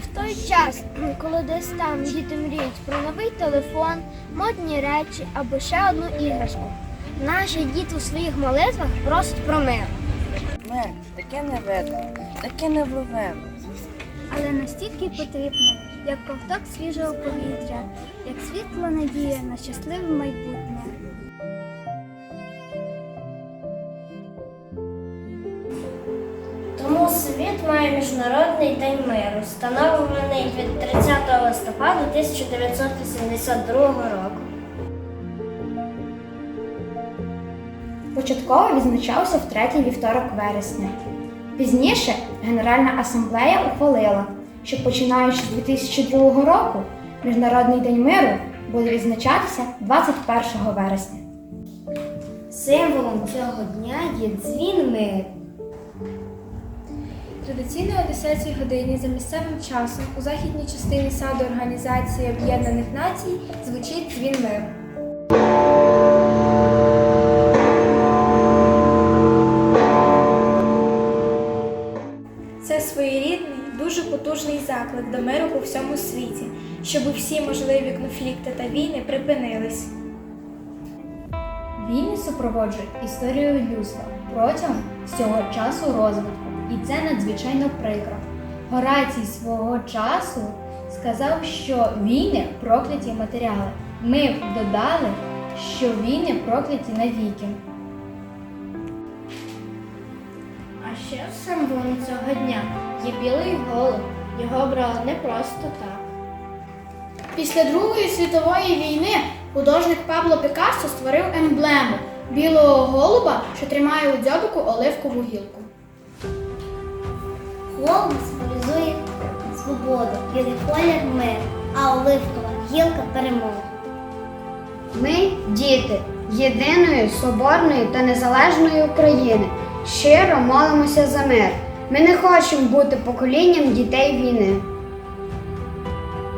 І в той час, коли десь там діти мріють про новий телефон, модні речі або ще одну іграшку, наші діти у своїх молитвах просять про мир. Мер, таке не видно, таке не вловимо. Але настільки потрібно, як ковток свіжого повітря, як світла надія на щасливе майбутнє. Має Міжнародний день миру, встановлений від 30 листопада 1982 року. Початково відзначався в третій вівторок вересня. Пізніше Генеральна асамблея ухвалила, що починаючи з 2002 року Міжнародний день миру буде відзначатися 21 вересня. Символом цього дня є дзвін миру. Традиційно о 10 годині за місцевим часом у західній частині саду Організації Об'єднаних Націй звучить дзвін миру. Це своєрідний, дуже потужний заклик до миру по всьому світі, щоб всі можливі конфлікти та війни припинились. Війни супроводжують історію людства протягом всього часу розвитку, і це надзвичайно прикро. Горацій свого часу сказав, що війни прокляті матеріали. Ми б додали, що війни прокляті навіки. А ще символом цього дня є білий голуб. Його брали не просто так. Після Другої світової війни художник Пабло Пікассо створив емблему білого голуба, що тримає у дзьобику оливкову гілку. Голуб символізує свободу, білий колір мир, а оливкова гілка перемогу. Ми, діти, єдиної, соборної та незалежної України, щиро молимося за мир. Ми не хочемо бути поколінням дітей війни.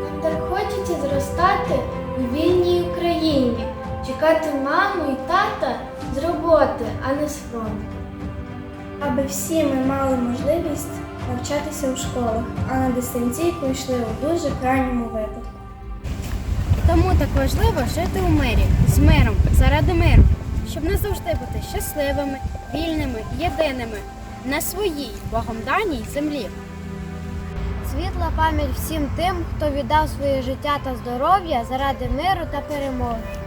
Нам так хочеться зростати у вільній Україні, чекати маму і тата з роботи, а не з фронту. Аби всі ми мали можливість навчатися у школах, а на дистанційку йшли у дуже крайньому випадку. Тому так важливо жити у мирі, з миром, заради миру, щоб не завжди бути щасливими, вільними, єдиними на своїй Богом даній землі. Світла пам'ять всім тим, хто віддав своє життя та здоров'я заради миру та перемоги.